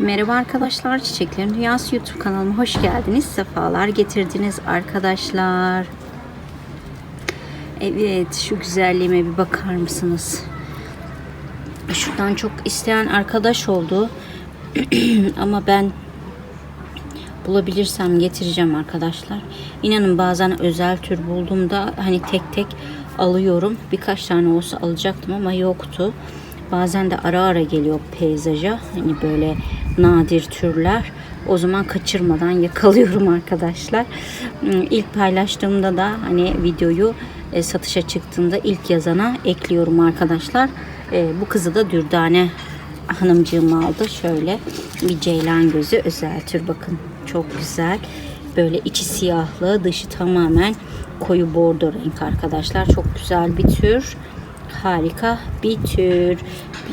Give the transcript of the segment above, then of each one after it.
Merhaba arkadaşlar, Çiçeklerin Dünyası YouTube kanalıma hoş geldiniz. Sefalar getirdiniz arkadaşlar. Evet, şu güzelliğime bir bakar mısınız? Şuradan çok isteyen arkadaş oldu. Ama ben bulabilirsem getireceğim arkadaşlar. İnanın bazen özel tür bulduğumda hani tek tek alıyorum. Birkaç tane olsa alacaktım ama yoktu. Bazen de ara ara geliyor peyzaja. Hani böyle nadir türler. O zaman kaçırmadan yakalıyorum arkadaşlar. Hmm, İlk paylaştığımda da hani videoyu e, satışa çıktığında ilk yazana ekliyorum arkadaşlar. E, bu kızı da Dürdane hanımcığım aldı. Şöyle bir ceylan gözü özel tür bakın. Çok güzel. Böyle içi siyahlı, dışı tamamen koyu bordo renk arkadaşlar. Çok güzel bir tür. Harika bir tür.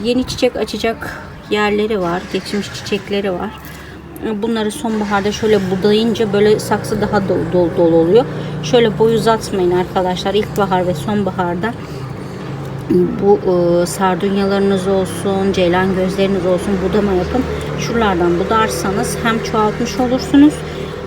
Yeni çiçek açacak yerleri var. Geçmiş çiçekleri var. Bunları sonbaharda şöyle budayınca böyle saksı daha dolu dolu, dolu oluyor. Şöyle boy uzatmayın arkadaşlar. İlkbahar ve sonbaharda bu e, sardunyalarınız olsun, ceylan gözleriniz olsun budama yapın. Şuralardan budarsanız hem çoğaltmış olursunuz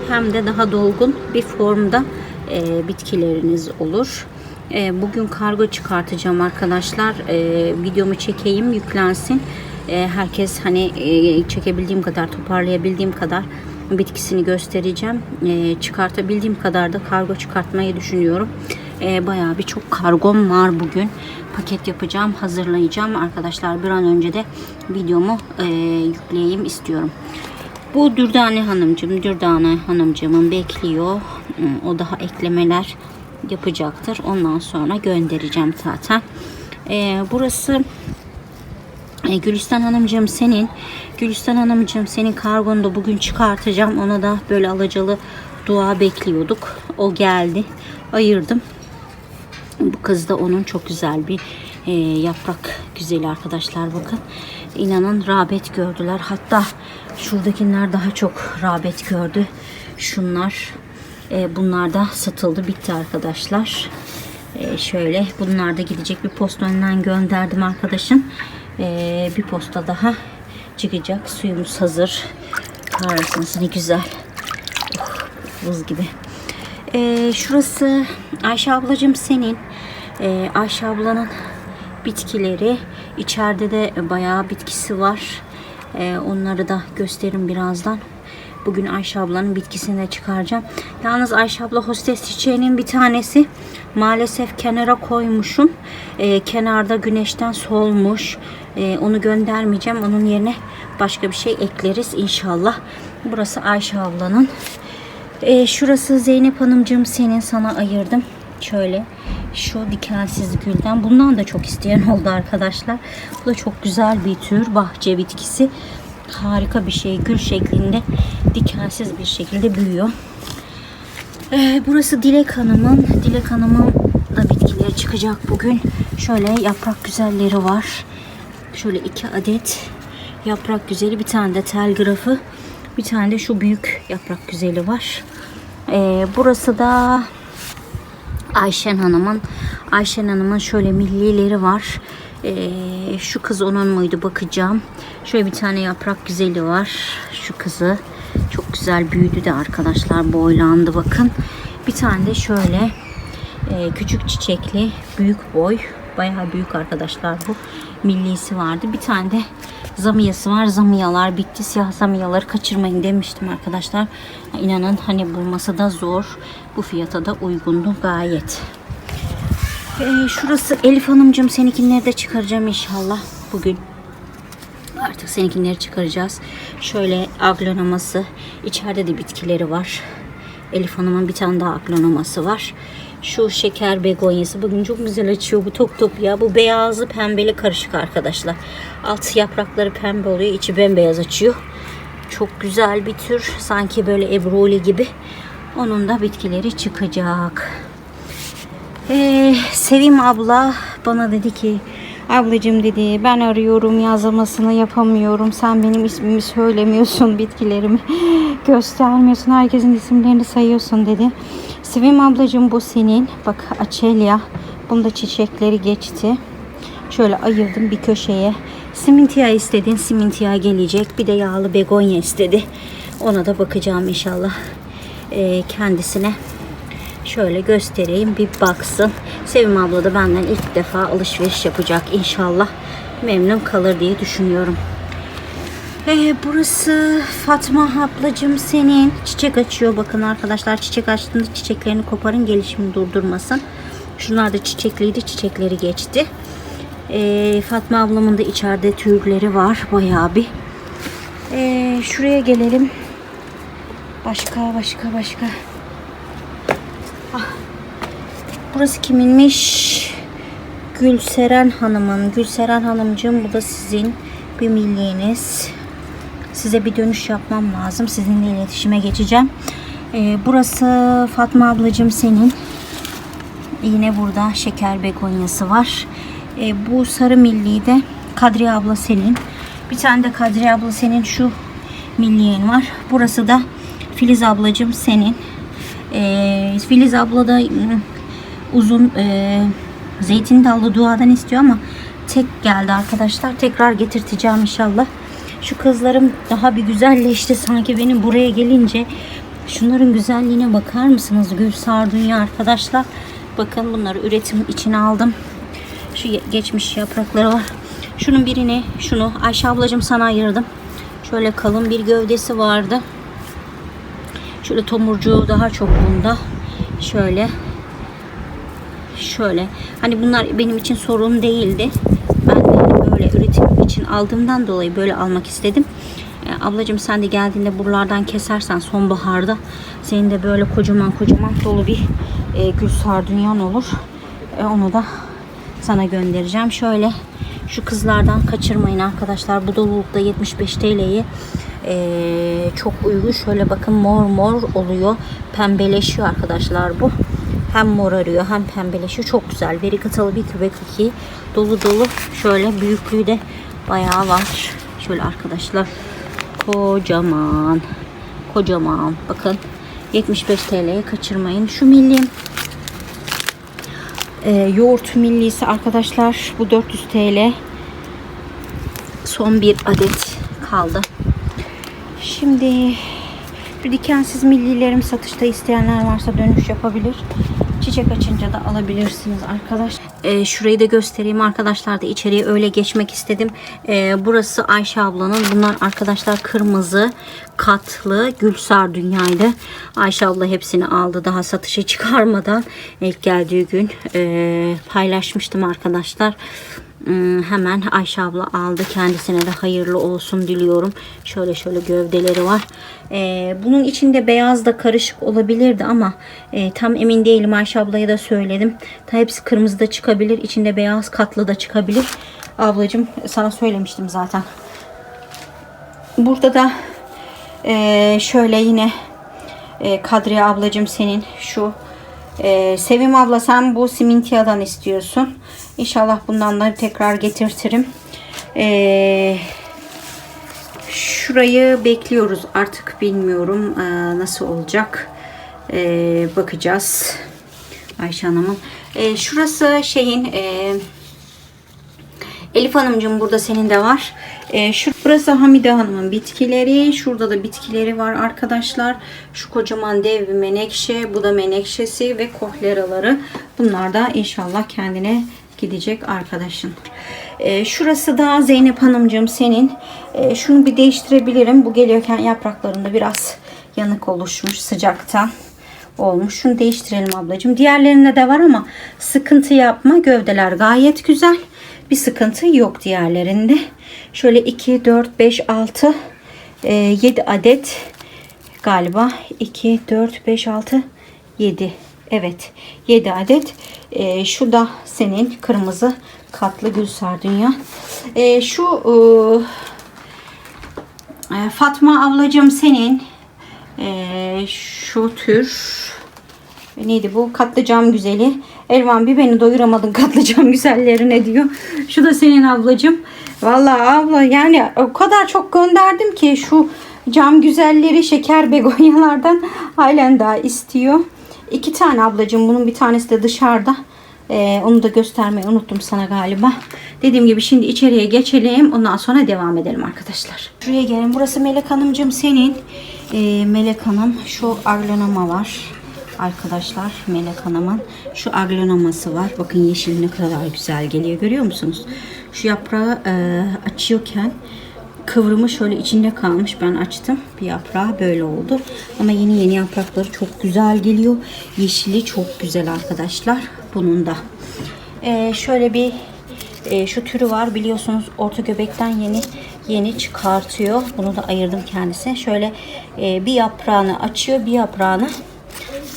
hem de daha dolgun bir formda e, bitkileriniz olur. E, bugün kargo çıkartacağım arkadaşlar. E, videomu çekeyim, yüklensin. E, herkes hani e, çekebildiğim kadar, toparlayabildiğim kadar bitkisini göstereceğim. E, çıkartabildiğim kadar da kargo çıkartmayı düşünüyorum. Bayağı bir çok kargom var bugün. Paket yapacağım, hazırlayacağım. Arkadaşlar bir an önce de videomu yükleyeyim istiyorum. Bu Dürdane Hanımcığım, Dürdane Hanımcığımın bekliyor. Hmm, O daha eklemeler yapacaktır. Ondan sonra göndereceğim zaten. Burası e, Gülistan Hanımcığım senin. Gülistan Hanımcığım senin kargonu da bugün çıkartacağım. Ona da böyle alacalı dua bekliyorduk. O geldi. Ayırdım. Bu kız da onun çok güzel bir e, yaprak güzeli arkadaşlar bakın. İnanın rağbet gördüler. Hatta şuradakiler daha çok rağbet gördü. Şunlar e, bunlar da satıldı bitti arkadaşlar. E, şöyle bunlar da gidecek bir posta önünden gönderdim arkadaşım. E, bir posta daha çıkacak. Suyumuz hazır. Kahretsin ne güzel. Oh, buz gibi. Ee, şurası Ayşe ablacığım senin. Ee, Ayşe ablanın bitkileri. İçeride de bayağı bitkisi var. Ee, onları da gösteririm birazdan. Bugün Ayşe ablanın bitkisini de çıkaracağım. Yalnız Ayşe abla hostes çiçeğinin bir tanesi maalesef kenara koymuşum. Ee, kenarda güneşten solmuş. Ee, onu göndermeyeceğim. Onun yerine başka bir şey ekleriz inşallah. Burası Ayşe ablanın. Ee, şurası Zeynep Hanımcığım senin sana ayırdım. Şöyle şu dikensiz gülden. Bundan da çok isteyen oldu arkadaşlar. Bu da çok güzel bir tür bahçe bitkisi. Harika bir şey. Gül şeklinde dikensiz bir şekilde büyüyor. Ee, burası Dilek Hanım'ın. Dilek Hanım'ın da bitkileri çıkacak bugün. Şöyle yaprak güzelleri var. Şöyle iki adet yaprak güzeli. Bir tane de telgrafı. Bir tane de şu büyük yaprak güzeli var. Ee, burası da Ayşen Hanım'ın Ayşen Hanım'ın şöyle millileri var. Ee, şu kız onun muydu bakacağım. Şöyle bir tane yaprak güzeli var. Şu kızı çok güzel büyüdü de arkadaşlar boylandı bakın. Bir tane de şöyle e, küçük çiçekli büyük boy bayağı büyük arkadaşlar bu millisi vardı. Bir tane de zamiyası var. Zamiyalar bitti. Siyah zamiyaları kaçırmayın demiştim arkadaşlar. İnanın hani bulması da zor. Bu fiyata da uygundu gayet. Ee, şurası Elif Hanımcığım seninkileri de çıkaracağım inşallah bugün. Artık seninkileri çıkaracağız. Şöyle aglonoması. içeride de bitkileri var. Elif Hanım'ın bir tane daha aglonoması var. Şu şeker begonyası bugün çok güzel açıyor bu top top ya. Bu beyazlı pembeli karışık arkadaşlar. Alt yaprakları pembe oluyor. içi bembeyaz açıyor. Çok güzel bir tür. Sanki böyle ebruli gibi. Onun da bitkileri çıkacak. Ee, Sevim abla bana dedi ki ablacığım dedi ben arıyorum yazılmasını yapamıyorum. Sen benim ismimi söylemiyorsun bitkilerimi göstermiyorsun. Herkesin isimlerini sayıyorsun dedi. Sevim ablacığım bu senin. Bak Açelya. Bunda çiçekleri geçti. Şöyle ayırdım bir köşeye. Simintiya istedin. Simintiya gelecek. Bir de yağlı begonya istedi. Ona da bakacağım inşallah. Ee, kendisine şöyle göstereyim bir baksın. Sevim abla da benden ilk defa alışveriş yapacak inşallah. Memnun kalır diye düşünüyorum. Ee, burası Fatma ablacığım senin. Çiçek açıyor bakın arkadaşlar. Çiçek açtığında çiçeklerini koparın gelişimi durdurmasın. Şunlar da çiçekliydi. Çiçekleri geçti. Ee, Fatma ablamın da içeride tüyleri var. Bayağı bir. Ee, şuraya gelelim. Başka başka başka. Ah. Burası kiminmiş? Gülseren Hanım'ın. Gülseren Hanımcığım bu da sizin bir milliğiniz. Size bir dönüş yapmam lazım. Sizinle iletişime geçeceğim. Ee, burası Fatma ablacığım senin. Yine burada şeker begonyası var. Ee, bu sarı milli de Kadriye abla senin. Bir tane de Kadriye abla senin şu milliğin var. Burası da Filiz ablacığım senin. Ee, Filiz abla da uzun e, zeytin dallı duadan istiyor ama tek geldi arkadaşlar. Tekrar getirteceğim inşallah. Şu kızlarım daha bir güzelleşti sanki benim buraya gelince. Şunların güzelliğine bakar mısınız? Gülsar Dünya arkadaşlar. Bakın bunları üretim için aldım. Şu geçmiş yaprakları var. Şunun birini, şunu Ayşe ablacığım sana ayırdım. Şöyle kalın bir gövdesi vardı. Şöyle tomurcuğu daha çok bunda. Şöyle. Şöyle. Hani bunlar benim için sorun değildi. Ben de hani böyle üretim için aldığımdan dolayı böyle almak istedim. E, ablacığım sen de geldiğinde buralardan kesersen sonbaharda senin de böyle kocaman kocaman dolu bir e, gül sardunyan olur. E, onu da sana göndereceğim. Şöyle şu kızlardan kaçırmayın arkadaşlar. Bu dolulukta 75 TL'yi e, çok uygun. Şöyle bakın mor mor oluyor. Pembeleşiyor arkadaşlar bu. Hem mor arıyor hem pembeleşiyor. Çok güzel. Veri katalı bir kübek iki. Dolu dolu. Şöyle büyüklüğü de bayağı var. Şöyle arkadaşlar. Kocaman. Kocaman. Bakın 75 TL'ye kaçırmayın. Şu millim e, yoğurt millisi arkadaşlar bu 400 TL son bir adet kaldı şimdi dikensiz millilerim satışta isteyenler varsa dönüş yapabilir. Çiçek açınca da alabilirsiniz arkadaş. E, şurayı da göstereyim arkadaşlar da içeriye öyle geçmek istedim. E, burası Ayşe ablanın. Bunlar arkadaşlar kırmızı katlı Gülsar Dünya'ydı. Ayşe abla hepsini aldı daha satışa çıkarmadan. İlk geldiği gün e, paylaşmıştım arkadaşlar. Hmm, hemen Ayşe abla aldı. Kendisine de hayırlı olsun diliyorum. Şöyle şöyle gövdeleri var. Ee, bunun içinde beyaz da karışık olabilirdi ama e, tam emin değilim. Ayşe ablaya da söyledim. Ta hepsi kırmızı da çıkabilir içinde beyaz katlı da çıkabilir. Ablacığım sana söylemiştim zaten. Burada da e, şöyle yine e, Kadriye ablacığım senin şu e, Sevim abla sen bu simintiyadan istiyorsun. İnşallah bundan da tekrar getirtirim. E, şurayı bekliyoruz. Artık bilmiyorum e, nasıl olacak. E, bakacağız. Ayşe Hanım'ın. E, şurası şeyin e, Elif Hanımcığım burada senin de var. Ee, şu, burası Hamide Hanım'ın bitkileri. Şurada da bitkileri var arkadaşlar. Şu kocaman dev bir menekşe. Bu da menekşesi ve kohleraları. Bunlar da inşallah kendine gidecek arkadaşın. Ee, şurası da Zeynep Hanımcığım senin. Ee, şunu bir değiştirebilirim. Bu geliyorken yapraklarında biraz yanık oluşmuş sıcaktan olmuş. Şunu değiştirelim ablacığım. Diğerlerinde de var ama sıkıntı yapma. Gövdeler gayet güzel. Bir sıkıntı yok diğerlerinde. Şöyle 2, 4, 5, 6, 7 adet galiba. 2, 4, 5, 6, 7. Evet 7 adet. E, şu da senin kırmızı katlı gül sardunya. E, şu e, Fatma ablacığım senin e, şu tür neydi bu? Katlıcam güzeli. Elvan bir beni doyuramadın katlıcam güzellerine diyor. Şu da senin ablacığım. Vallahi abla yani o kadar çok gönderdim ki şu cam güzelleri şeker begonyalardan halen daha istiyor iki tane ablacığım bunun bir tanesi de dışarıda Ee, onu da göstermeyi unuttum sana galiba. Dediğim gibi şimdi içeriye geçelim. Ondan sonra devam edelim arkadaşlar. Şuraya gelin. Burası Melek Hanımcığım senin. Ee, Melek Hanım şu aglonoma var. Arkadaşlar Melek Hanım'ın şu aglonoması var. Bakın yeşil ne kadar güzel geliyor. Görüyor musunuz? Şu yaprağı e, açıyorken kıvrımı şöyle içinde kalmış. Ben açtım. Bir yaprağı böyle oldu. Ama yeni yeni yaprakları çok güzel geliyor. Yeşili çok güzel arkadaşlar. Bunun da. Ee, şöyle bir e, şu türü var biliyorsunuz orta göbekten yeni yeni çıkartıyor. Bunu da ayırdım kendisine. Şöyle e, bir yaprağını açıyor, bir yaprağını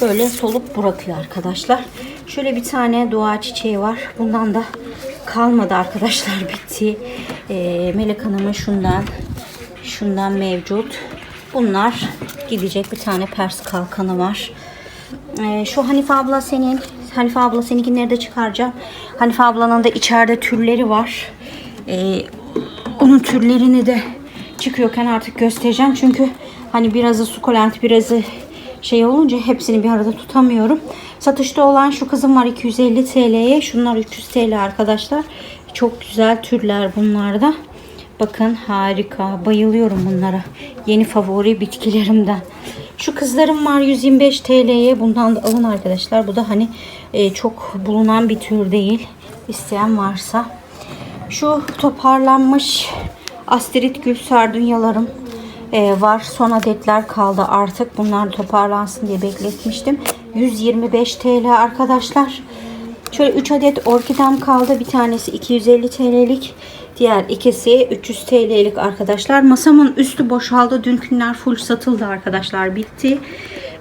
böyle solup bırakıyor arkadaşlar. Şöyle bir tane dua çiçeği var. Bundan da kalmadı arkadaşlar bitti. E, Melek Hanım'ın şundan şundan mevcut. Bunlar gidecek. Bir tane pers kalkanı var. Ee, şu Hanife abla senin. Hanife abla seninkileri de çıkaracağım. Hanife ablanın da içeride türleri var. Ee, onun türlerini de çıkıyorken artık göstereceğim. Çünkü hani birazı sukulent birazı şey olunca hepsini bir arada tutamıyorum. Satışta olan şu kızım var 250 TL'ye. Şunlar 300 TL arkadaşlar. Çok güzel türler bunlar da. Bakın harika. Bayılıyorum bunlara. Yeni favori bitkilerimden. Şu kızlarım var 125 TL'ye. Bundan da alın arkadaşlar. Bu da hani e, çok bulunan bir tür değil. İsteyen varsa. Şu toparlanmış asterit gül sardunyalarım e, var. Son adetler kaldı artık. Bunlar toparlansın diye bekletmiştim. 125 TL arkadaşlar. Şöyle 3 adet orkidem kaldı. Bir tanesi 250 TL'lik. Diğer ikisi 300 TL'lik arkadaşlar. Masamın üstü boşaldı. Dünkünler full satıldı arkadaşlar. Bitti.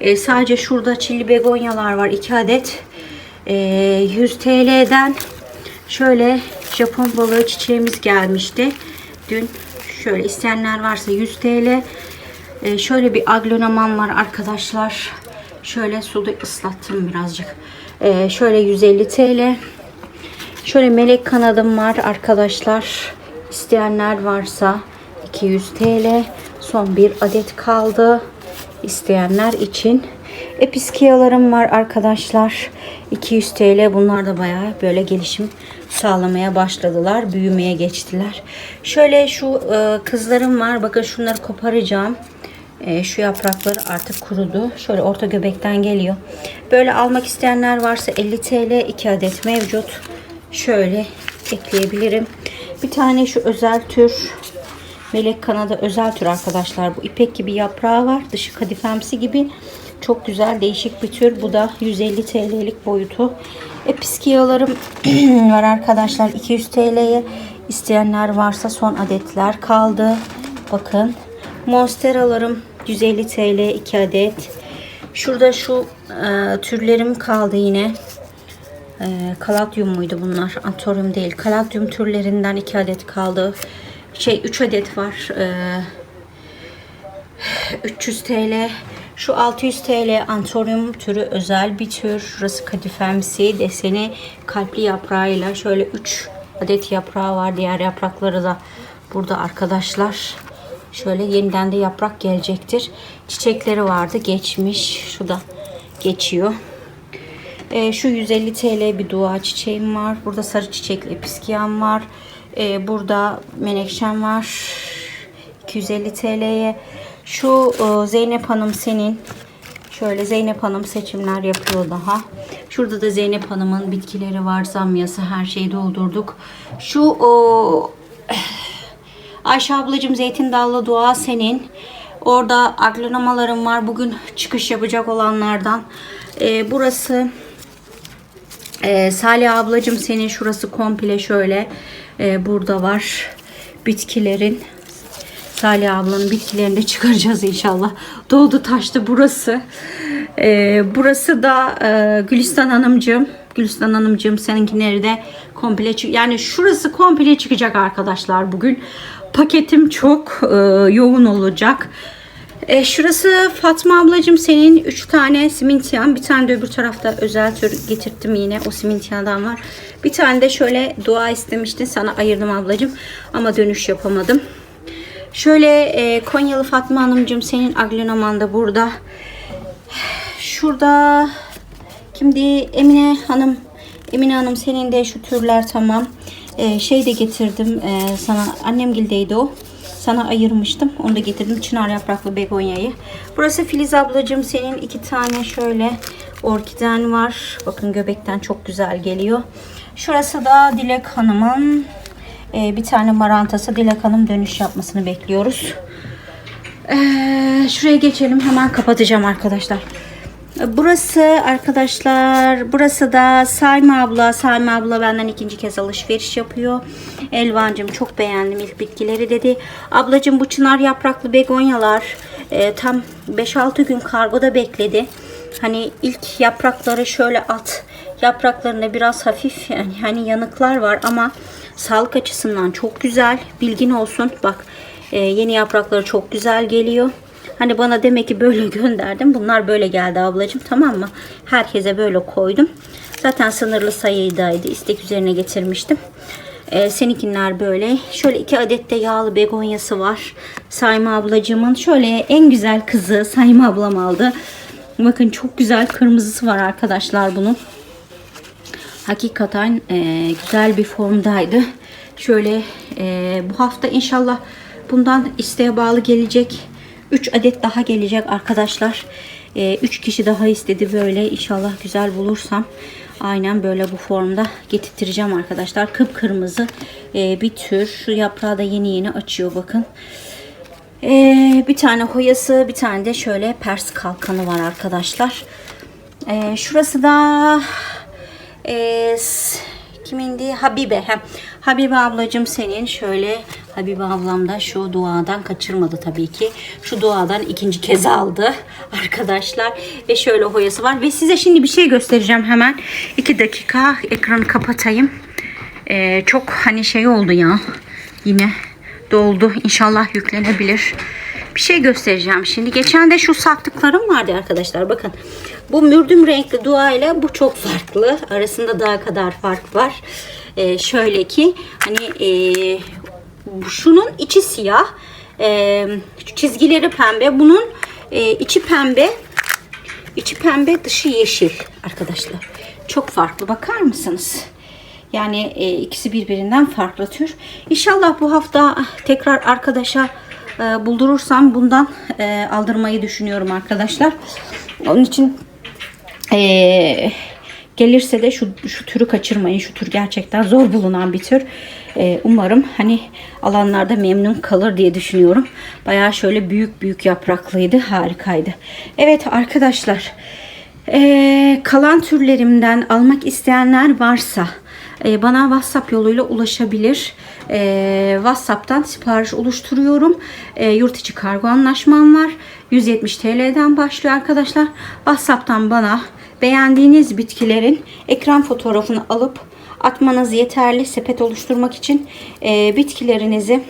Ee, sadece şurada çilli begonyalar var. 2 adet. Ee, 100 TL'den şöyle Japon balığı çiçeğimiz gelmişti. Dün şöyle isteyenler varsa 100 TL. Ee, şöyle bir aglonoman var arkadaşlar. Şöyle suda ıslattım birazcık. Ee, şöyle 150 TL. Şöyle melek kanadım var arkadaşlar. İsteyenler varsa 200 TL. Son bir adet kaldı. İsteyenler için. Episkiyalarım var arkadaşlar. 200 TL. Bunlar da bayağı böyle gelişim sağlamaya başladılar. Büyümeye geçtiler. Şöyle şu e, kızlarım var. Bakın şunları koparacağım. E, şu yaprakları artık kurudu. Şöyle orta göbekten geliyor. Böyle almak isteyenler varsa 50 TL 2 adet mevcut. Şöyle ekleyebilirim. Bir tane şu özel tür Melek Kanada özel tür arkadaşlar. Bu ipek gibi yaprağı var. Dışı kadifemsi gibi. Çok güzel değişik bir tür. Bu da 150 TL'lik boyutu. Episkiyalarım var arkadaşlar. 200 TL'ye isteyenler varsa son adetler kaldı. Bakın. Monsteralarım 150 TL 2 adet. Şurada şu e, türlerim kaldı yine. E, kaladyum muydu bunlar? Antorium değil. Kaladyum türlerinden 2 adet kaldı. Şey 3 adet var. E, 300 TL. Şu 600 TL antorium türü özel bir tür. Şurası kadifemsi deseni kalpli yaprağıyla şöyle 3 adet yaprağı var. Diğer yaprakları da burada arkadaşlar. Şöyle yeniden de yaprak gelecektir. Çiçekleri vardı geçmiş. Şu da geçiyor. Ee, şu 150 TL bir dua çiçeğim var. Burada sarı çiçekli piskiyam var. Ee, burada menekşem var. 250 TL'ye. Şu e, Zeynep Hanım senin. Şöyle Zeynep Hanım seçimler yapıyor daha. Şurada da Zeynep Hanım'ın bitkileri var. Zamyası her şeyi doldurduk. Şu o Ayşe ablacığım zeytin dallı dua senin. Orada aglonamalarım var. Bugün çıkış yapacak olanlardan. Ee, burası ee, Salih ablacığım senin şurası komple şöyle. Ee, burada var bitkilerin. Salih ablanın bitkilerini de çıkaracağız inşallah. Doldu taştı burası. Ee, burası da e, Gülistan Hanımcığım. Gülistan Hanımcığım seninkileri de komple çık yani şurası komple çıkacak arkadaşlar bugün. Paketim çok e, yoğun olacak. E, şurası Fatma ablacığım senin 3 tane simintiyan. Bir tane de öbür tarafta özel tür getirttim yine. O simintiyadan var. Bir tane de şöyle dua istemiştin. Sana ayırdım ablacığım. Ama dönüş yapamadım. Şöyle e, Konyalı Fatma Hanımcığım senin aglinoman da burada. Şurada kimdi Emine Hanım Emine Hanım senin de şu türler tamam. Ee, şey de getirdim ee, sana. Annemgildeydi o. Sana ayırmıştım. Onu da getirdim. Çınar yapraklı begonyayı. Burası Filiz ablacığım senin iki tane şöyle orkiden var. Bakın göbekten çok güzel geliyor. Şurası da Dilek Hanım'ın ee, bir tane marantası. Dilek Hanım dönüş yapmasını bekliyoruz. Ee, şuraya geçelim. Hemen kapatacağım arkadaşlar. Burası arkadaşlar, burası da Sayma abla. Sayma abla benden ikinci kez alışveriş yapıyor. Elvancım çok beğendim ilk bitkileri dedi. Ablacım bu çınar yapraklı begonyalar e, tam 5-6 gün kargoda bekledi. Hani ilk yaprakları şöyle at. Yapraklarında biraz hafif yani hani yanıklar var ama sağlık açısından çok güzel. Bilgin olsun. Bak e, yeni yaprakları çok güzel geliyor. Hani bana demek ki böyle gönderdim. Bunlar böyle geldi ablacığım tamam mı? Herkese böyle koydum. Zaten sınırlı sayıdaydı. İstek üzerine getirmiştim. Ee, seninkiler böyle. Şöyle iki adet de yağlı begonyası var. Sayma ablacığımın. Şöyle en güzel kızı Sayma ablam aldı. Bakın çok güzel kırmızısı var arkadaşlar bunun. Hakikaten e, güzel bir formdaydı. Şöyle e, bu hafta inşallah bundan isteğe bağlı gelecek. 3 adet daha gelecek arkadaşlar. 3 kişi daha istedi böyle. İnşallah güzel bulursam aynen böyle bu formda getirteceğim arkadaşlar. Kıpkırmızı e, bir tür. Şu yaprağı da yeni yeni açıyor bakın. E, bir tane hoyası bir tane de şöyle pers kalkanı var arkadaşlar. E, şurası da e, s- kimindi? Habibe. He. Habibe ablacığım senin şöyle Habibe ablam da şu duadan kaçırmadı tabii ki. Şu duadan ikinci kez aldı arkadaşlar. Ve şöyle hoyası var. Ve size şimdi bir şey göstereceğim hemen. iki dakika ekranı kapatayım. Ee, çok hani şey oldu ya. Yine doldu. İnşallah yüklenebilir. Bir şey göstereceğim şimdi. Geçen de şu sattıklarım vardı arkadaşlar. Bakın. Bu mürdüm renkli dua ile bu çok farklı. Arasında daha kadar fark var. Ee, şöyle ki hani bu- şunun içi siyah. Ee, çizgileri pembe. Bunun ee, içi pembe. İçi pembe, dışı yeşil arkadaşlar. Çok farklı. Bakar mısınız? Yani e, ikisi birbirinden farklı tür. İnşallah bu hafta tekrar arkadaşa e, buldurursam bundan e, aldırmayı düşünüyorum arkadaşlar. Onun için e, gelirse de şu, şu türü kaçırmayın. Şu tür gerçekten zor bulunan bir tür. E, umarım hani alanlarda memnun kalır diye düşünüyorum. Bayağı şöyle büyük büyük yapraklıydı. Harikaydı. Evet arkadaşlar. e, kalan türlerimden almak isteyenler varsa e, bana WhatsApp yoluyla ulaşabilir. E, WhatsApp'tan sipariş oluşturuyorum. E, yurt içi kargo anlaşmam var. 170 TL'den başlıyor arkadaşlar. WhatsApp'tan bana beğendiğiniz bitkilerin ekran fotoğrafını alıp atmanız yeterli sepet oluşturmak için bitkilerinizi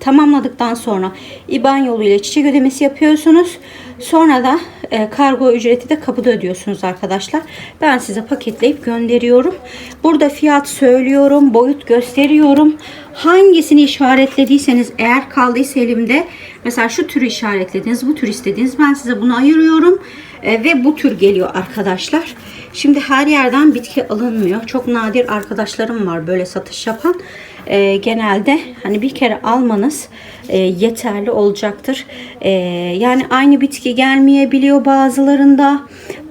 tamamladıktan sonra IBAN yoluyla çiçek ödemesi yapıyorsunuz. Sonra da e, kargo ücreti de kapıda ödüyorsunuz arkadaşlar. Ben size paketleyip gönderiyorum. Burada fiyat söylüyorum, boyut gösteriyorum. Hangisini işaretlediyseniz eğer kaldıysa elimde mesela şu türü işaretlediniz, bu tür istediniz. Ben size bunu ayırıyorum. E, ve bu tür geliyor arkadaşlar. Şimdi her yerden bitki alınmıyor. Çok nadir arkadaşlarım var böyle satış yapan. E, genelde hani bir kere almanız e, yeterli olacaktır. E, yani aynı bitki gelmeyebiliyor bazılarında.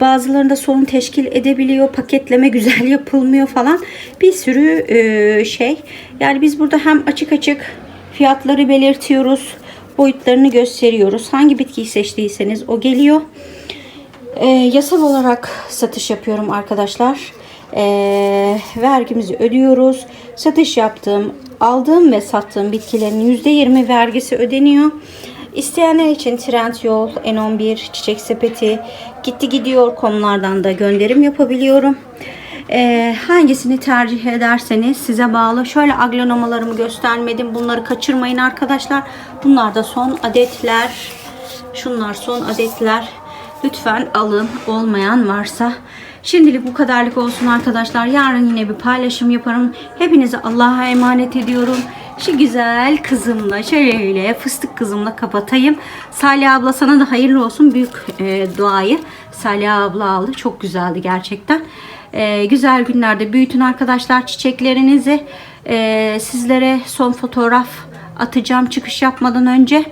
Bazılarında sorun teşkil edebiliyor. Paketleme güzel yapılmıyor falan. Bir sürü e, şey. Yani biz burada hem açık açık fiyatları belirtiyoruz. Boyutlarını gösteriyoruz. Hangi bitkiyi seçtiyseniz o geliyor. E, yasal olarak satış yapıyorum arkadaşlar. E, vergimizi ödüyoruz. Satış yaptığım, aldığım ve sattığım bitkilerin %20 vergisi ödeniyor. İsteyenler için Trendyol, N11, Çiçek Sepeti, Gitti Gidiyor konulardan da gönderim yapabiliyorum. E, hangisini tercih ederseniz size bağlı. Şöyle aglanomalarımı göstermedim. Bunları kaçırmayın arkadaşlar. Bunlar da son adetler. Şunlar son adetler. Lütfen alın olmayan varsa. Şimdilik bu kadarlık olsun arkadaşlar. Yarın yine bir paylaşım yaparım. Hepinizi Allah'a emanet ediyorum. Şu güzel kızımla şöyle fıstık kızımla kapatayım. Salih abla sana da hayırlı olsun büyük e, duayı. Salih abla aldı. Çok güzeldi gerçekten. Ee, güzel günlerde büyütün arkadaşlar çiçeklerinizi. Ee, sizlere son fotoğraf atacağım çıkış yapmadan önce.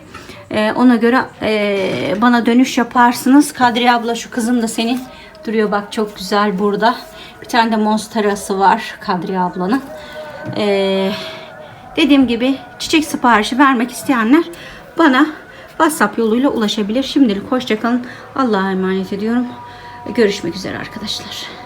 Ee, ona göre e, bana dönüş yaparsınız. Kadriye abla şu kızım da senin duruyor bak çok güzel burada. Bir tane de monsterası var Kadriye ablanın. Ee, dediğim gibi çiçek siparişi vermek isteyenler bana WhatsApp yoluyla ulaşabilir. Şimdilik hoşçakalın. Allah'a emanet ediyorum. Görüşmek üzere arkadaşlar.